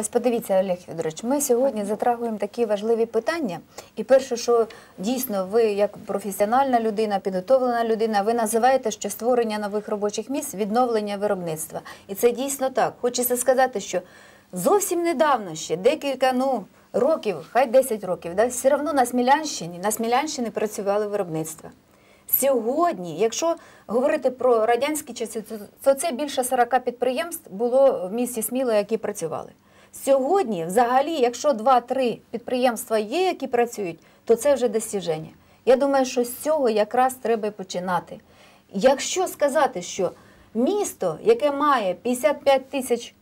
Ось подивіться, Олег Федорович, ми сьогодні затрагуємо такі важливі питання. І перше, що дійсно ви, як професіональна людина, підготовлена людина, ви називаєте, що створення нових робочих місць, відновлення виробництва. І це дійсно так. Хочеться сказати, що зовсім недавно ще декілька ну, років, хай 10 років, да, все одно на Смілянщині, на Смілянщині працювали виробництва. Сьогодні, якщо говорити про радянські часи, то- це більше 40 підприємств було в місті Сміло, які працювали. Сьогодні, взагалі, якщо 2-3 підприємства є, які працюють, то це вже досяження. Я думаю, що з цього якраз треба починати. Якщо сказати, що місто, яке має 55 тисяч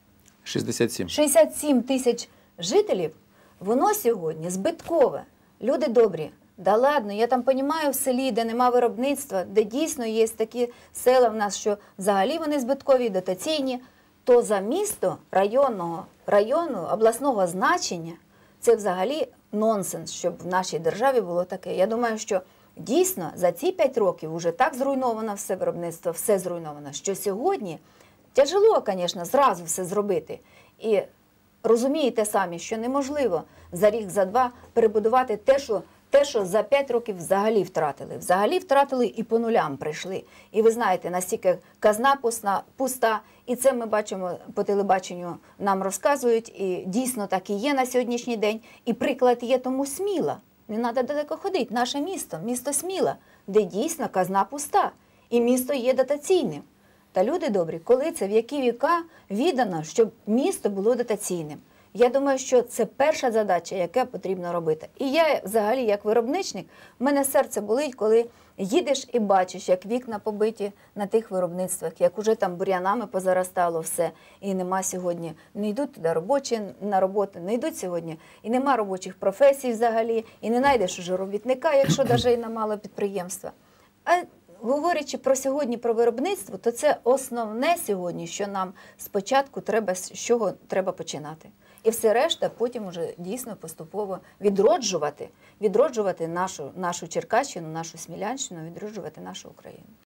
67. 67 тисяч жителів, воно сьогодні збиткове. Люди добрі. Да ладно, я там розумію в селі, де нема виробництва, де дійсно є такі села в нас, що взагалі вони збиткові, дотаційні, то за місто районного, району, обласного значення це взагалі нонсенс, щоб в нашій державі було таке. Я думаю, що дійсно за ці 5 років вже так зруйновано все виробництво, все зруйновано, що сьогодні тяжело, звісно, зразу все зробити. І розумієте самі, що неможливо за рік, за два перебудувати те, що. Те, що за 5 років взагалі втратили. Взагалі втратили і по нулям прийшли. І ви знаєте, настільки казна пусна, пуста, і це ми бачимо по телебаченню, нам розказують, і дійсно так і є на сьогоднішній день. І приклад є тому сміла. Не треба далеко ходити. Наше місто, місто Сміла, де дійсно казна пуста, і місто є дотаційним. Та люди добрі, коли це в які віка віддано, щоб місто було дотаційним. Я думаю, що це перша задача, яка потрібно робити. І я, взагалі, як виробничник, в мене серце болить, коли їдеш і бачиш, як вікна побиті на тих виробництвах, як уже там бур'янами позаростало все, і нема сьогодні. Не йдуть туди робочі на роботу, не йдуть сьогодні, і нема робочих професій взагалі, і не знайдеш уже робітника, якщо навіть на мало підприємства. А говорячи про сьогодні про виробництво, то це основне сьогодні, що нам спочатку треба з чого треба починати. І все решта потім уже дійсно поступово відроджувати, відроджувати нашу, нашу Черкащину, нашу Смілянщину, відроджувати нашу Україну.